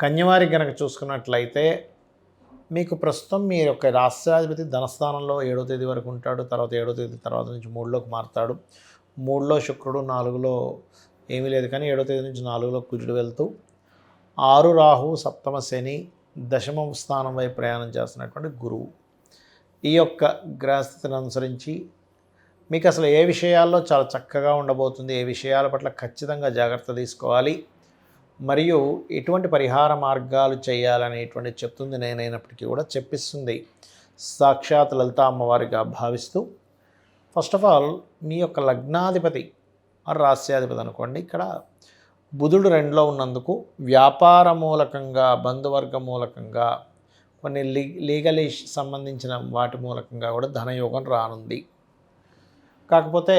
కన్యవారి కనుక చూసుకున్నట్లయితే మీకు ప్రస్తుతం మీ యొక్క రాష్ట్రాధిపతి ధనస్థానంలో ఏడో తేదీ వరకు ఉంటాడు. తర్వాత ఏడో తేదీ తర్వాత నుంచి మూడులోకి మారుతాడు. మూడులో శుక్రుడు నాలుగులో ఏమీ లేదు కానీ ఏడో తేదీ నుంచి నాలుగులో కుజుడు వెళ్తూ ఆరు రాహు సప్తమ శని దశమ స్థానం వైపు ప్రయాణం చేస్తున్నటువంటి గురువు. ఈ యొక్క గ్రహస్థితిని అనుసరించి మీకు అసలు ఏ విషయాల్లో చాలా చక్కగా ఉండబోతుంది ఏ విషయాల పట్ల ఖచ్చితంగా జాగ్రత్త తీసుకోవాలి మరియు ఎటువంటి పరిహార మార్గాలు చేయాలనేటువంటి చెప్తుంది నేనైనప్పటికీ కూడా చెప్పిస్తుంది. సాక్షాత్ లలిత అమ్మవారిగా భావిస్తూ ఫస్ట్ ఆఫ్ ఆల్ మీ యొక్క లగ్నాధిపతి ఆ రాస్యాధిపతి అనుకోండి ఇక్కడ బుధుడు రెండులో ఉన్నందుకు వ్యాపార మూలకంగా బంధువర్గ మూలకంగా కొన్ని లీ లీగలీ సంబంధించిన వాటి మూలకంగా కూడా ధనయోగం రానుంది. కాకపోతే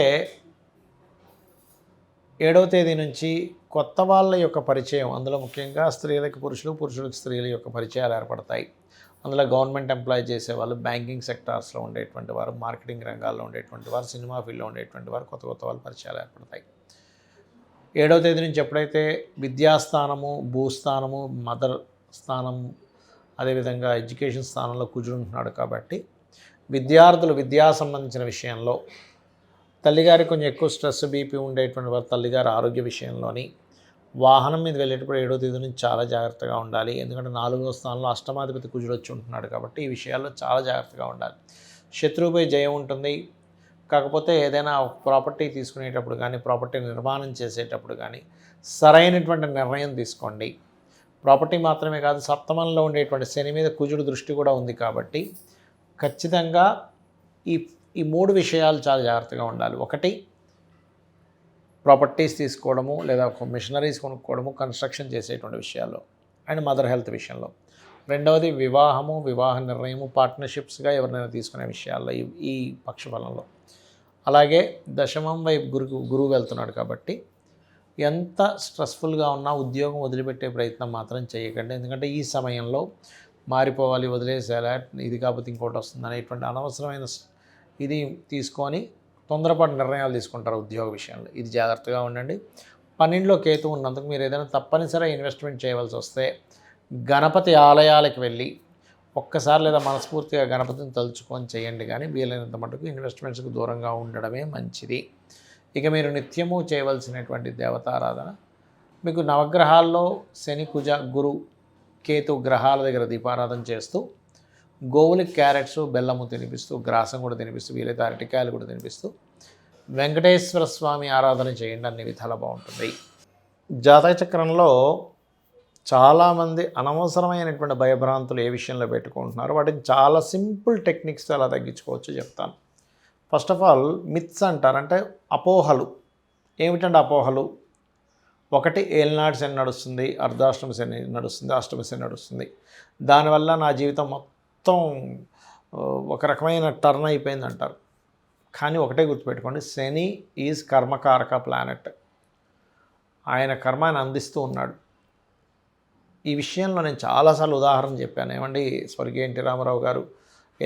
ఏడవ తేదీ నుంచి కొత్త వాళ్ళ యొక్క పరిచయం. అందులో ముఖ్యంగా స్త్రీలకు పురుషులు పురుషులకు స్త్రీల యొక్క పరిచయాలు ఏర్పడతాయి. అందులో గవర్నమెంట్ ఎంప్లాయ్ చేసేవాళ్ళు బ్యాంకింగ్ సెక్టార్స్లో ఉండేటువంటి వారు మార్కెటింగ్ రంగాల్లో ఉండేటువంటి వారు సినిమా ఫీల్డ్లో ఉండేటువంటి వారు కొత్త కొత్త వాళ్ళ పరిచయాలు ఏర్పడతాయి. ఏడవ తేదీ నుంచి ఎప్పుడైతే విద్యాస్థానము భూస్థానము మదర్ స్థానం అదేవిధంగా ఎడ్యుకేషన్ స్థానంలో కుజుడుంటున్నాడు కాబట్టి విద్యార్థులు విద్యా సంబంధించిన విషయంలో తల్లిగారికి కొంచెం ఎక్కువ స్ట్రెస్ బీపీ ఉండేటువంటి వారు తల్లిగారి ఆరోగ్య విషయంలోని వాహనం మీద వెళ్ళేటప్పుడు ఏడో తేదీ నుంచి చాలా జాగ్రత్తగా ఉండాలి. ఎందుకంటే నాలుగో స్థానంలో అష్టమాధిపతి కుజుడు వచ్చి ఉంటున్నాడు కాబట్టి ఈ విషయాల్లో చాలా జాగ్రత్తగా ఉండాలి. శత్రువుపై జయం ఉంటుంది. కాకపోతే ఏదైనా ప్రాపర్టీ తీసుకునేటప్పుడు కానీ ప్రాపర్టీ నిర్మాణం చేసేటప్పుడు కానీ సరైనటువంటి నిర్ణయం తీసుకోండి. ప్రాపర్టీ మాత్రమే కాదు సప్తమంలో ఉండేటువంటి శని మీద కుజుడు దృష్టి కూడా ఉంది కాబట్టి ఖచ్చితంగా ఈ ఈ మూడు విషయాలు చాలా జాగ్రత్తగా ఉండాలి. ఒకటి ప్రాపర్టీస్ తీసుకోవడము లేదా ఒక మిషనరీస్ కొనుక్కోవడము కన్స్ట్రక్షన్ చేసేటువంటి విషయాల్లో అండ్ మదర్ హెల్త్ విషయంలో. రెండవది వివాహము వివాహ నిర్ణయము పార్ట్నర్షిప్స్గా ఎవరినైనా తీసుకునే విషయాల్లో ఈ ఈ పక్షఫలంలో అలాగే దశమం వైపు గురు గురువు వెళ్తున్నాడు కాబట్టి ఎంత స్ట్రెస్ఫుల్గా ఉన్నా ఉద్యోగం వదిలిపెట్టే ప్రయత్నం మాత్రం చేయకండి. ఎందుకంటే ఈ సమయంలో మారిపోవాలి వదిలేసేలా ఇది కాకపోతే ఇంకోటి వస్తుంది అనేటువంటి అనవసరమైన ఇది తీసుకొని తొందరపాటు నిర్ణయాలు తీసుకుంటారు ఉద్యోగ విషయంలో. ఇది జాగ్రత్తగా ఉండండి. పన్నెండులో కేతు ఉన్నందుకు మీరు ఏదైనా తప్పనిసరి ఇన్వెస్ట్మెంట్ చేయవలసి వస్తే గణపతి ఆలయాలకు వెళ్ళి ఒక్కసారి లేదా మనస్ఫూర్తిగా గణపతిని తలుచుకొని చేయండి కానీ వీలైనంత మటుకు ఇన్వెస్ట్మెంట్స్కి దూరంగా ఉండడమే మంచిది. ఇక మీరు నిత్యము చేయవలసినటువంటి దేవతారాధన. మీకు నవగ్రహాల్లో శని కుజ గురు కేతు గ్రహాల దగ్గర దీపారాధన చేస్తూ గోవులకి క్యారెట్స్ బెల్లము తినిపిస్తూ గ్రాసం కూడా తినిపిస్తూ వీలైతే అరటికాయలు కూడా తినిపిస్తూ వెంకటేశ్వర స్వామి ఆరాధన చేయండి అన్ని విధాలు బాగుంటుంది. జాతక చక్రంలో చాలామంది అనవసరమైనటువంటి భయభ్రాంతులు ఏ విషయంలో పెట్టుకుంటున్నారు వాటిని చాలా సింపుల్ టెక్నిక్స్ అలా తగ్గించుకోవచ్చు చెప్తాను. ఫస్ట్ ఆఫ్ ఆల్ మిత్స్ అంటారు. అంటే అపోహలు. ఏమిటంటే అపోహలు? ఒకటి ఏలినాడు శని నడుస్తుంది అర్ధాష్టమి శని నడుస్తుంది అష్టమి శని నడుస్తుంది. దానివల్ల నా జీవితం మొత్తం ఒక రకమైన టర్న్ అయిపోయింది అంటారు కానీ ఒకటే గుర్తుపెట్టుకోండి శని ఈజ్ కర్మకారక ప్లానెట్. ఆయన కర్మ ఆయన అందిస్తూ ఉన్నాడు. ఈ విషయంలో నేను చాలాసార్లు ఉదాహరణ చెప్పాను. ఏమండి స్వర్గీయ ఎన్టీ రామారావు గారు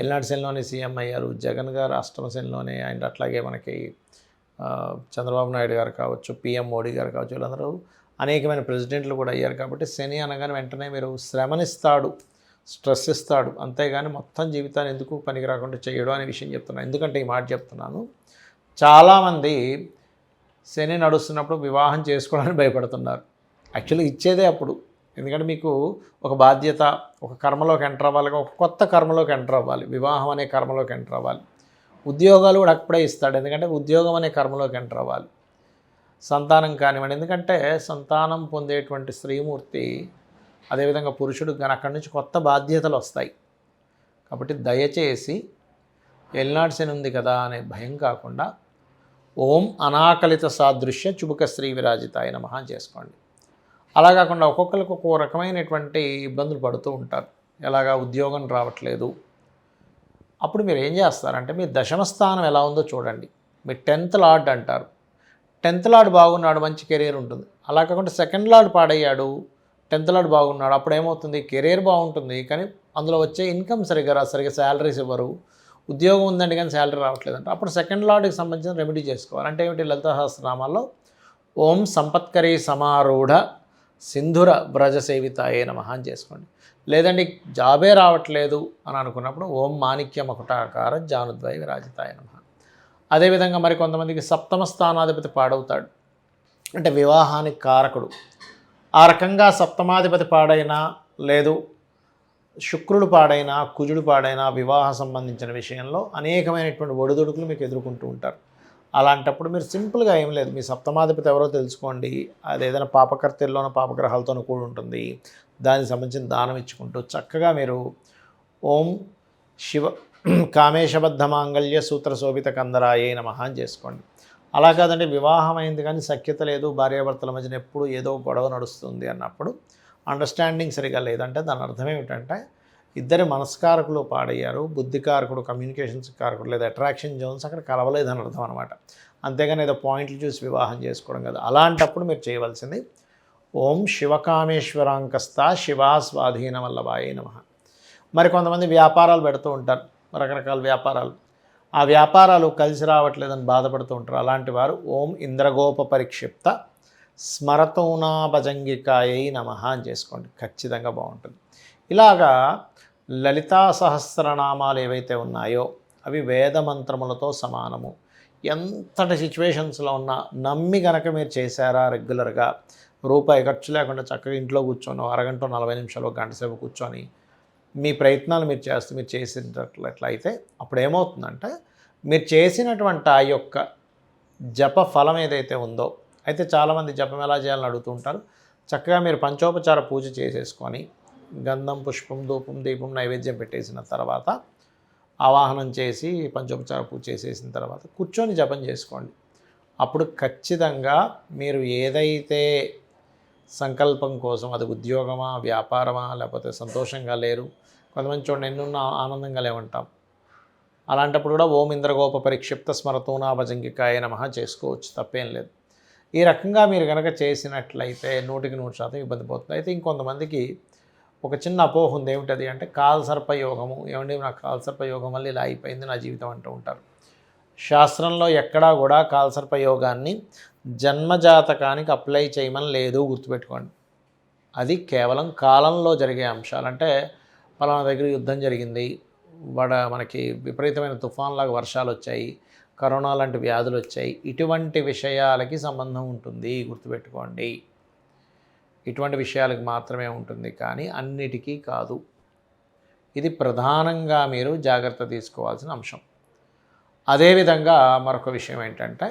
ఎల్నాడు శనిలోనే సీఎం అయ్యారు జగన్ గారు అష్టమ శనిలోనే అండ్ అట్లాగే మనకి చంద్రబాబు నాయుడు గారు కావచ్చు పిఎం మోడీ గారు కావచ్చు వీళ్ళందరూ అనేకమైన ప్రెసిడెంట్లు కూడా అయ్యారు. కాబట్టి శని అనగానే వెంటనే మీరు శ్రమనిస్తాడు. స్ట్రెస్ ఇస్తాడు అంతేగాని మొత్తం జీవితాన్ని ఎందుకు పనికి రాకుండా చేయడం అనే విషయం చెప్తున్నాను ఎందుకంటే ఈ మాట చెప్తున్నాను. చాలామంది శని నడుస్తున్నప్పుడు వివాహం చేసుకోవడానికి భయపడుతున్నారు. యాక్చువల్లీ ఇచ్చేదే అప్పుడు. ఎందుకంటే మీకు ఒక బాధ్యత ఒక కర్మలోకి ఎంటర్ అవ్వాలి ఒక కొత్త కర్మలోకి ఎంటర్ అవ్వాలి వివాహం అనే కర్మలోకి ఎంటర్ అవ్వాలి. ఉద్యోగాలు కూడా అప్పుడే ఇస్తాడు. ఎందుకంటే ఉద్యోగం అనే కర్మలోకి ఎంటర్ అవ్వాలి. సంతానం కానివ్వండి. ఎందుకంటే సంతానం పొందేటువంటి స్త్రీమూర్తి అదేవిధంగా పురుషుడు కానీ అక్కడి నుంచి కొత్త బాధ్యతలు వస్తాయి. కాబట్టి దయచేసి ఎల్నాడు ఉంది కదా అనే భయం కాకుండా ఓం అనాకలిత సాదృశ్య చుబుక శ్రీ విరాజితాయ నమః చేసుకోండి. అలా కాకుండా ఒక్కొక్కరికి ఒక్కో రకమైనటువంటి ఇబ్బందులు పడుతూ ఉంటారు. ఎలాగా ఉద్యోగం రావట్లేదు. అప్పుడు మీరు ఏం చేస్తారంటే మీ దశమ స్థానం ఎలా ఉందో చూడండి. మీ టెన్త్ లార్డ్ అంటారు. టెన్త్ లార్డ్ బాగున్నాడు మంచి కెరీర్ ఉంటుంది. అలా కాకుండా సెకండ్ లార్డ్ పాడయ్యాడు. టెన్త్ లాడ్ బాగున్నాడు అప్పుడు ఏమవుతుంది కెరీర్ బాగుంటుంది కానీ అందులో వచ్చే ఇన్కమ్ సరిగ్గా రా సరిగ్గా శాలరీస్ ఇవ్వరు. ఉద్యోగం ఉందండి కానీ శాలరీ రావట్లేదంట. అప్పుడు సెకండ్ లాడ్కి సంబంధించిన రెమెడీ చేసుకోవాలి. అంటే ఏమిటి? లలిత సహస్రనామాల్లో ఓం సంపత్కరి సమారూఢ సింధుర బ్రజ సేవితాయే నమ అని చేసుకోండి. లేదండి జాబే రావట్లేదు అని అనుకున్నప్పుడు ఓం మాణిక్య మకుటాకార జానుద్వయ విరాజితాయ నమ. అదేవిధంగా మరి కొంతమందికి సప్తమ స్థానాధిపతి పాడవుతాడు. అంటే వివాహానికి కారకుడు. ఆ రకంగా సప్తమాధిపతి పాడైనా లేదు శుక్రుడు పాడైనా కుజుడు పాడైనా వివాహ సంబంధించిన విషయంలో అనేకమైనటువంటి ఒడిదుడుకులు మీకు ఎదుర్కొంటూ ఉంటారు. అలాంటప్పుడు మీరు సింపుల్గా ఏం లేదు. మీ సప్తమాధిపతి ఎవరో తెలుసుకోండి. అది ఏదైనా పాపకర్తల్లోనూ పాపగ్రహాలతోనూ కూడి ఉంటుంది. దానికి సంబంధించిన దానం ఇచ్చుకుంటూ చక్కగా మీరు ఓం శివ కామేశబద్ధ మాంగళ్య సూత్ర శోభిత కందరాయే నమః అని చేసుకోండి. అలా కాదండి వివాహం అయింది కానీ సఖ్యత లేదు భార్యాభర్తల మధ్యన ఎప్పుడు ఏదో గొడవ నడుస్తుంది అన్నప్పుడు అండర్స్టాండింగ్ సరిగా లేదంటే దాని అర్థం ఏమిటంటే ఇద్దరి మనస్కారకులు పాడయ్యారు బుద్ధికారకుడు కమ్యూనికేషన్స్ కారకుడు లేదా అట్రాక్షన్ జోన్స్ అక్కడ కలవలేదని అర్థం అనమాట అంతేగాని ఏదో పాయింట్లు చూసి వివాహం చేసుకోవడం కదా. అలాంటప్పుడు మీరు చేయవలసింది ఓం శివకామేశ్వరాంకస్త శివా స్వాధీన వల్లభాయే నమ. మరి కొంతమంది వ్యాపారాలు పెడుతూ ఉంటారు రకరకాల వ్యాపారాలు. ఆ వ్యాపారాలు కలిసి రావట్లేదని బాధపడుతూ ఉంటారు. అలాంటి వారు ఓం ఇంద్రగోప పరిక్షిప్త స్మరతూనాభజంగికాయై నమ అని చేసుకోండి. ఖచ్చితంగా బాగుంటుంది. ఇలాగా లలితా సహస్రనామాలు ఏవైతే ఉన్నాయో అవి వేద మంత్రములతో సమానము. ఎంతటి సిచ్యువేషన్స్లో ఉన్నా నమ్మి గనక మీరు చేశారా రెగ్యులర్గా? రూపాయి ఖర్చు లేకుండా చక్కగా ఇంట్లో కూర్చొని అరగంట నలభై నిమిషాలు గంట సేపు కూర్చొని మీ ప్రయత్నాలు మీరు చేస్తూ మీరు చేసినట్లయితే అప్పుడు ఏమవుతుందంటే మీరు చేసినటువంటి ఆ యొక్క జప ఫలం ఏదైతే ఉందో అయితే చాలామంది జపం ఎలా చేయాలని అడుగుతుంటారు చక్కగా మీరు పంచోపచార పూజ చేసేసుకొని గంధం పుష్పం ధూపం దీపం నైవేద్యం పెట్టేసిన తర్వాత ఆవాహనం చేసి పంచోపచార పూజ చేసేసిన తర్వాత కూర్చొని జపం చేసుకోండి. అప్పుడు ఖచ్చితంగా మీరు ఏదైతే సంకల్పం కోసం అది ఉద్యోగమా వ్యాపారమా లేకపోతే సంతోషంగా లేరు. కొంతమంది చూడండి ఎన్నున్న ఆనందంగా లేవంటాం. అలాంటప్పుడు కూడా ఓం ఇంద్రగోప పరిక్షిప్త స్మరతో భజంగికాయ నమః చేసుకోవచ్చు తప్పేం లేదు. ఈ రకంగా మీరు కనుక చేసినట్లయితే నూటికి నూరు శాతం ఇబ్బంది పోతుంది. అయితే ఇంకొంతమందికి ఒక చిన్న అపోహ ఉంది ఏమిటది అంటే కాల్సర్ప యోగము ఏమండి నాకు కాల్సర్ప యోగం వల్ల ఇలా అయిపోయింది నా జీవితం అంటూ ఉంటారు. శాస్త్రంలో ఎక్కడా కూడా కాల్సర్పయోగాన్ని జన్మజాతకానికి అప్లై చేయమని లేదు గుర్తుపెట్టుకోండి. అది కేవలం కాలంలో జరిగే అంశాలు. అంటే పలానా దగ్గర యుద్ధం జరిగింది వాడ మనకి విపరీతమైన తుఫాన్లాగా వర్షాలు వచ్చాయి కరోనా లాంటి వ్యాధులు వచ్చాయి ఇటువంటి విషయాలకి సంబంధం ఉంటుంది గుర్తుపెట్టుకోండి. ఇటువంటి విషయాలకు మాత్రమే ఉంటుంది కానీ అన్నిటికీ కాదు. ఇది ప్రధానంగా మీరు జాగ్రత్త తీసుకోవాల్సిన అంశం. అదేవిధంగా మరొక విషయం ఏంటంటే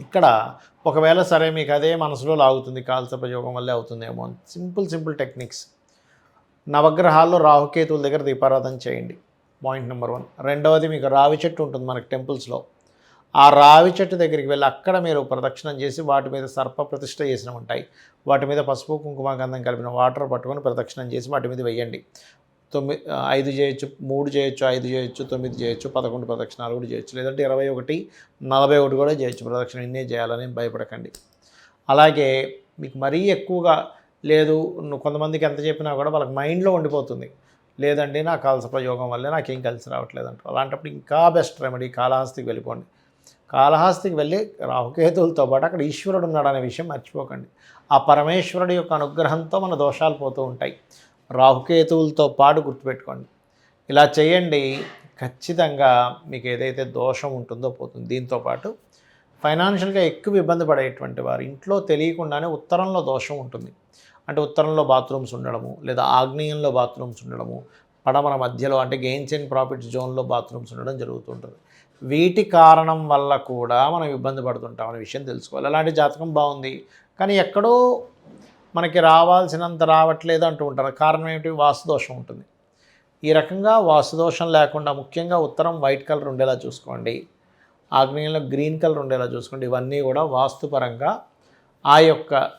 ఇక్కడ ఒకవేళ సరే మీకు అదే మనసులో లాగుతుంది కాల్సపయోగం వల్లే అవుతుందేమో సింపుల్ సింపుల్ టెక్నిక్స్. నవగ్రహాల్లో రాహుకేతువుల దగ్గర దీపారాధన చేయండి. Point number one. రెండవది మీకు రావి చెట్టు ఉంటుంది మనకి టెంపుల్స్లో. ఆ రావి చెట్టు దగ్గరికి వెళ్ళి అక్కడ మీరు ప్రదక్షిణం చేసి వాటి మీద సర్ప ప్రతిష్ఠ చేసిన ఉంటాయి. వాటి మీద పసుపు కుంకుమ గంధం కలిపిన వాటర్ పట్టుకొని ప్రదక్షిణం చేసి వాటి మీద వెయ్యండి తొమ్మిది ఐదు చేయొచ్చు మూడు చేయొచ్చు ఐదు చేయొచ్చు తొమ్మిది చేయొచ్చు పదకొండు ప్రదక్షిణాలు కూడా చేయొచ్చు లేదంటే ఇరవై ఒకటి నలభై ఒకటి కూడా చేయొచ్చు. ప్రదక్షిణ ఇన్నే చేయాలని భయపడకండి. అలాగే మీకు మరీ ఎక్కువగా లేదు నువ్వు కొంతమందికి ఎంత చెప్పినా కూడా వాళ్ళకి మైండ్లో ఉండిపోతుంది. లేదండి నా కాలస ప్రయోగం వల్లే నాకేం కలిసి రావట్లేదు అంటారు. అలాంటప్పుడు ఇంకా బెస్ట్ రెమెడీ కాళహస్తికి వెళ్ళిపోండి. కాళహస్తికి వెళ్ళి రాహుకేతులతో పాటు అక్కడ ఈశ్వరుడు ఉన్నాడు అనే విషయం మర్చిపోకండి. ఆ పరమేశ్వరుడి యొక్క అనుగ్రహంతో మన దోషాలు పోతూ ఉంటాయి. రాహుకేతువులతో పాటు గుర్తుపెట్టుకోండి. ఇలా చేయండి ఖచ్చితంగా మీకు ఏదైతే దోషం ఉంటుందో పోతుంది. దీంతో పాటు ఫైనాన్షియల్గా ఎక్కువ ఇబ్బంది పడేటువంటి వారు ఇంట్లో తెలియకుండానే ఉత్తరంలో దోషం ఉంటుంది. అంటే ఉత్తరంలో బాత్రూమ్స్ ఉండడము లేదా ఆగ్నేయంలో బాత్రూమ్స్ ఉండడము పడమర మధ్యలో అంటే గెయిన్స్ అండ్ ప్రాఫిట్స్ జోన్లో బాత్రూమ్స్ ఉండడం జరుగుతుంటుంది వీటి కారణం వల్ల కూడా మనం ఇబ్బంది పడుతుంటాం అనే విషయం తెలుసుకోవాలి. అలాంటి జాతకం బాగుంది. కానీ ఎక్కడో మనకి రావాల్సినంత రావట్లేదు అంటూ ఉంటారు. కారణం ఏమిటి? వాసుదోషం ఉంటుంది. ఈ రకంగా వాసుదోషం లేకుండా ముఖ్యంగా ఉత్తరం వైట్ కలర్ ఉండేలా చూసుకోండి. ఆగ్నేయంలో గ్రీన్ కలర్ ఉండేలా చూసుకోండి. ఇవన్నీ కూడా వాస్తుపరంగా ఆ యొక్క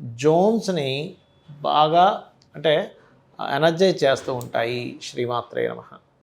జోన్స్ని బాగా అంటే ఎనర్జైజ్ చేస్తూ ఉంటాయి. శ్రీమాత్రే నమ.